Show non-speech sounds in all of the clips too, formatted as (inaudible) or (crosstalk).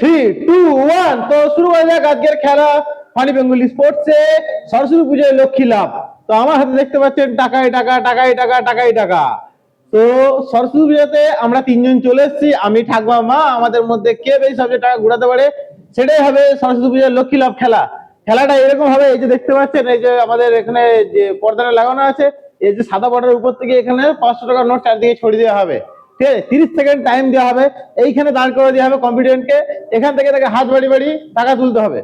Three two one তো শুরু করা যাক আজকের খেলা। ফানি বেঙ্গলি স্পোর্টসে সরস্বতী পুজোয় লক্ষ্মী লাভ। তো আমার হাতে দেখতে পাচ্ছেন টাকাই টাকা টাকাই টাকা টাকাই টাকা। তো সরস্বতী পুজোতে আমরা তিনজন চলে এসেছি। আমি ঠাকুমা, মা, আমাদের মধ্যে কে বেশি সবচেয়ে টাকা ঘুরাতে পারে, সেটাই হবে সরস্বতী পুজোর লক্ষ্মী লাভ খেলা। খেলাটা এরকম হবে, এই যে দেখতে পাচ্ছেন, এই যে আমাদের এখানে যে পর্দাটা লাগানো আছে, এই যে সাদা বর্ডারের উপর থেকে এখানে পাঁচশো টাকার নোট চারদিকে ছড়িয়ে দেওয়া হবে। ঠিক আছে তিরিশ সেকেন্ড টাইম দেওয়া হবে। এইখানে দাঁড় করে দেওয়া হবে কম্পিটিয়েন্টকে এখান থেকে তাকে হাত বাড়ি বাড়ি টাকা তুলতে হবে।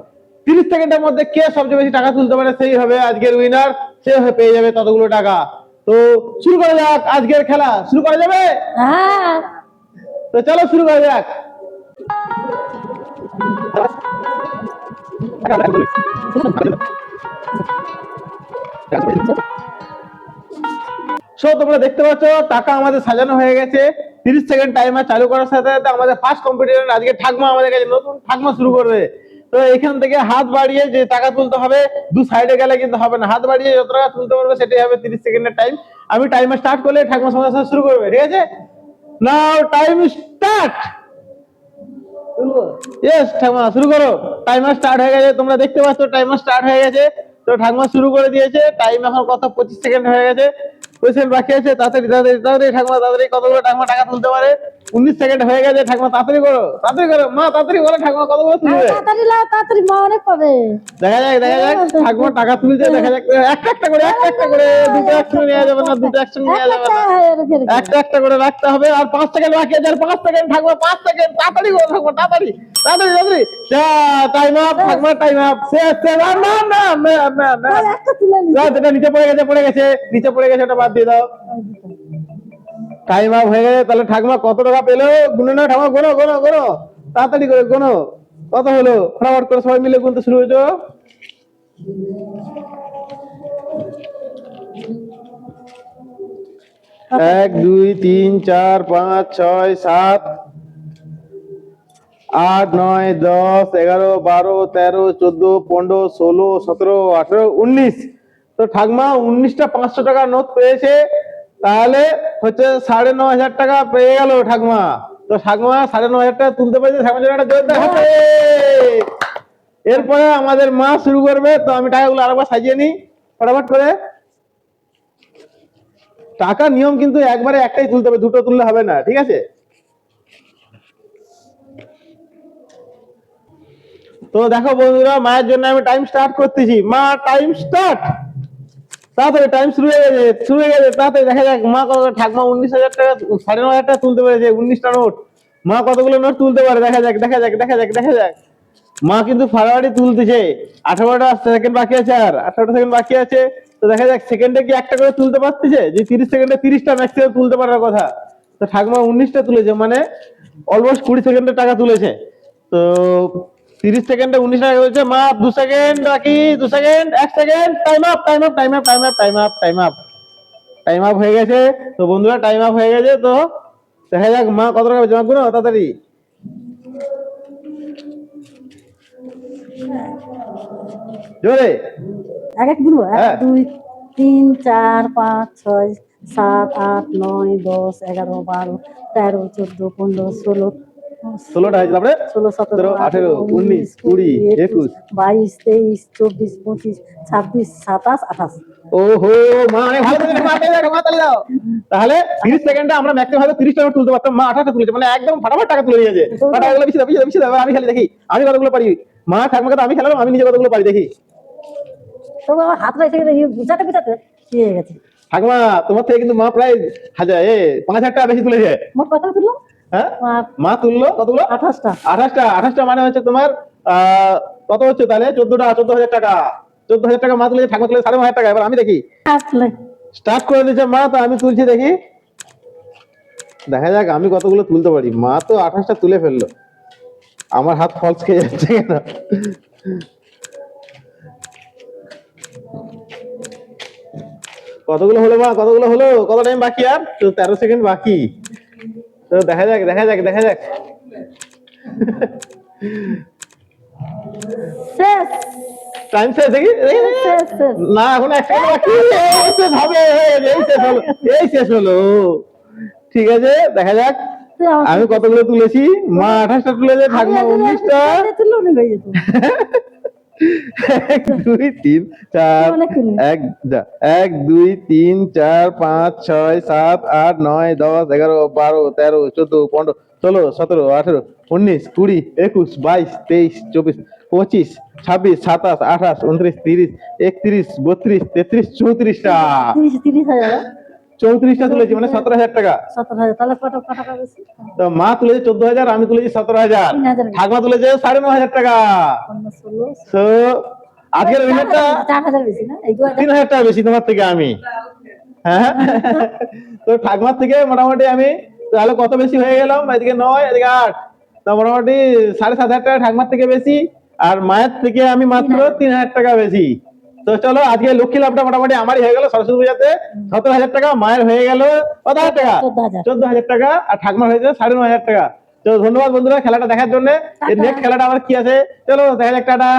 তিরিশ সেকেন্ডের মধ্যে কে সবচেয়ে বেশি টাকা তুলতে পারে সেই হবে আজকের উইনার সে পেয়ে যাবে ততগুলো টাকা। তো শুরু করা যাক আজকের খেলা। শুরু করা যাবে? হ্যাঁ। তো চলো শুরু করা যাক। সো তোমরা দেখতে পাচ্ছ টাকা আমাদের সাজানো হয়ে গেছে। তিরিশ সেকেন্ড টাইমার চালু করার সাথে সাথে আমাদের ফার্স্ট কম্পিটিশন আজকে ঠাকমা আমাদের কাছে নতুন ঠাকমা শুরু করবে। তো এখান থেকে হাত বাড়িয়ে যে টাকা তুলতে হবে দু সাইডে গেলে কিন্তু হবে না। হাত বাড়িয়ে যত টাকা তুলতে পারবে সেটাই হবে তিরিশ সেকেন্ডের টাইম আমি টাইমার স্টার্ট করলে ঠাকমা সঙ্গে সাথে শুরু করবে ঠিক আছে? নাও টাইম স্টার্ট ইয়েস ঠাকুমা শুরু করো। টাইমার স্টার্ট হয়ে গেছে তোমরা দেখতে পাচ্ছ টাইমার স্টার্ট হয়ে গেছে। তো ঠাকুমা শুরু করে দিয়েছে টাইম এখন কত? পঁচিশ সেকেন্ড হয়ে গেছে। বাকি আছে তাড়াতাড়ি তাড়াতাড়ি তাড়াতাড়ি ঠাকুমা তাড়াতাড়ি কতগুলো ঠাকুমা টাকা তুলতে পারে? উনিশ সেকেন্ড হয়ে গেছে ঠাকুমা তাড়াতাড়ি করো তাড়াতাড়ি করো। মা তাড়াতাড়ি বলো ঠাকুমা কতগুলো তুলবে? তাড়াতাড়ি লাও তাড়াতাড়ি মা অনেক পাবে। দেখা যাক দেখা যাক ঠাকুমা টাকা তুলছে দেখা যাক একটা একটা করে একটা একটা করে দুটো একসঙ্গে নেওয়া যাবে না দুটো একসঙ্গে নেওয়া যাবে না। একটা একটা করে রাখতে হবে আর পাঁচ সেকেন্ড বাকি আছে আর পাঁচ সেকেন্ড থাকবে পাঁচ সেকেন্ড তাড়াতাড়ি করে থাকব তাড়াতাড়ি তাড়াতাড়ি তাড়াতাড়ি। টাইম আপ থাকবে টাইম আপ শেষ শেষ না না না না না একটা তুলে নি না, যেটা নিচে পড়ে গেছে পড়ে গেছে নিচে পড়ে গেছে ওটা বাদ দিয়ে দাও। টাইম আপ হয়ে গেছে তাহলে ঠাকুমা কত টাকা পেল? গুনে না ঠাকুমা, গোনো গোনো গোনো। তাড়াতাড়ি করে গোনো। কত হলো? ফটাফট করে সবাই মিলে গুনতে শুরু হয়েছো এক, দুই, তিন, চার, পাঁচ, ছয়, সাত, আট, নয়, দশ, এগারো, বারো, তেরো, চোদ্দ, পনেরো, ষোলো, সতেরো, আঠেরো, উনিশ। তো ঠাকমা উনিশটা পাঁচশো টাকা নোট পেয়েছে, তাহলে হচ্ছে সাড়ে ন হাজার টাকা পেয়ে গেল ঠাকমা। তো ঠাকমা সাড়ে ন হাজার টাকা তুলতে পেরেছে হাতে। এরপরে আমাদের মা শুরু করবে, তো আমি টাকাগুলো আরেকবার সাজিয়ে নিই, ফটাফট করে। টাকার নিয়ম কিন্তু একবারে একটাই তুলতে হবে, দুটো তুললে হবে না, ঠিক আছে? তো দেখো বন্ধুরা, মায়ের জন্য আমি টাইম স্টার্ট করতেছি। মা টাইম স্টার্ট তাড়াতাড়ি টাইম শুরু হয়ে গেছে, শুরু হয়ে গেছে তাড়াতাড়ি দেখা যাক মা কত ঠাকমা উনিশ হাজার টাকা, সাড়ে ন হাজার টাকা তুলতে পেরেছে, উনিশটা নোট। মা কতগুলো নোট তুলতে পারে? দেখা যাক দেখা যাক দেখা যাক দেখা যাক। মা কিন্তু ফাড়াফাড়ি তুলতেছে। আঠারোটা সেকেন্ড বাকি আছে আর, আঠারোটা সেকেন্ড বাকি আছে। তো দেখা যাক সেকেন্ডে কি একটা করে তুলতে পারতেছে? যে তিরিশ সেকেন্ডে তিরিশটা ম্যাক্সিমাম তুলতে পারার কথা। তো ঠাকুমা উনিশটা তুলেছে মানে অলমোস্ট কুড়ি সেকেন্ডে টাকা তুলেছে। তো তিরিশ সেকেন্ডে উনিশ টাকা তুলেছে মা দু সেকেন্ড বাকি দু সেকেন্ড এক second. Time up time up time up time up time up time up time up হয়ে গেছে। তো বন্ধুরা টাইম আপ হয়ে গেছে। তো দেখা যাক মা কত টাকা জমা করো তাড়াতাড়ি। জোরে। এক এক হ্যাঁ। এক দুই তিন চার পাঁচ ছয় সাত আট নয় দশ এগারো বারো তেরো চোদ্দ পনেরো ষোলো ষোলোটা হয়েছে তারপরে ষোলো সতেরো আঠেরো উনিশ কুড়ি একুশ বাইশ তেইশ চব্বিশ পঁচিশ ছাব্বিশ সাতাশ আঠাশ। ওহো মা অনেক ভালো করেছে, মা তালি দাও, মা তালি দাও। তাহলে তিরিশ সেকেন্ডে আমরা ম্যাক্সিমাম ভাবে তিরিশ টাকা তুলতে পারতাম মা আঠাশটা তুলেছে মানে একদম ফাটাফাট টাকা তুলে দিয়েছে টাকাগুলো বেশি দাও বেশি দাও বেশি দাও আমি খালি দেখি আমি কতগুলো পারি? মা ঠাকুমাকে তো আমি খেলাম আমি নিজে কতগুলো পারি দেখি। তবু আমার হাতটা এসে গেলে বুঝাতে বুঝাতে কি হয়ে ঠাকুমা তোমার থেকে কিন্তু মা প্রায় হাজার এ পাঁচ হাজার টাকা বেশি তুলেছে। মোট কথা তুললাম? হ্যাঁ? মা তুললো কতগুলো? আঠাশটা। আঠাশটা। আঠাশটা মানে হচ্ছে তোমার কত হচ্ছে তাহলে? চোদ্দটা চোদ্দ হাজার টাকা। চোদ্দ হাজার টাকা মা তুলেছে ঠাকুমা তুলে সাড়ে হাজার টাকা। এবার আমি দেখি। স্টার্ট করে দিয়েছে মা তো আমি তুলছি দেখি। দেখা যাক আমি কতগুলো তুলতে পারি। মা তো আঠাশটা তুলে ফেলল। আমার হাত ফলস খেয়ে যাচ্ছে কেন? কতগুলো হলো মা? কতগুলো হলো? কত টাইম বাকি আর? তেরো সেকেন্ড বাকি। তো দেখা যাক দেখা যাক দেখা যাক। শেষ টাইম শেষ দেখি না এখন এক শেষ হবে এই শেষ হলো এই শেষ হলো। ঠিক আছে দেখা যাক। আমি কতগুলো তুলেছি? মা আঠাশটা তুলেছে ঠাকুমা উনিশটা। (laughs) এক দুই তিন চার এক এক দুই তিন চার পাঁচ ছয় সাত আট নয় দশ এগারো বারো তেরো চোদ্দ পনেরো ষোলো সতেরো আঠেরো উনিশ কুড়ি একুশ বাইশ তেইশ চব্বিশ পঁচিশ ছাব্বিশ সাতাশ আঠাশ উনত্রিশ তিরিশ একত্রিশ বত্রিশ তেত্রিশ চৌত্রিশটা। চৌত্রিশটা তুলেছি মানে সতেরো হাজার টাকা। তো মা তুলেছে চোদ্দ হাজার আমি তুলেছি সতেরো হাজার। ঠাকুমা তুলেছে সাড়ে ন হাজার টাকা। তো আজকের হাজার তিন হাজার টাকা বেশি তোমার থেকে আমি। হ্যাঁ তো ঠাকুমার থেকে মোটামুটি আমি তাহলে কত বেশি হয়ে গেলাম? এদিকে নয় এদিকে আট। তো মোটামুটি সাড়ে সাত হাজার টাকা ঠাকুমার থেকে বেশি আর মায়ের থেকে আমি মাত্র তিন হাজার টাকা বেশি। তো চলো আজকে লক্ষ্মী লাভটা মোটামুটি আমারই হয়ে গেল। সরস্বতী পূজাতে সতেরো হাজার টাকা মায়ের হয়ে গেল কত হাজার টাকা। চোদ্দ হাজার। টাকা আর ঠাকুমার হয়েছে সাড়ে ন হাজার টাকা। তো ধন্যবাদ বন্ধুরা খেলাটা দেখার জন্য। নেক্সট খেলাটা আমার কি আছে? চলো দেখা যাক টাটা।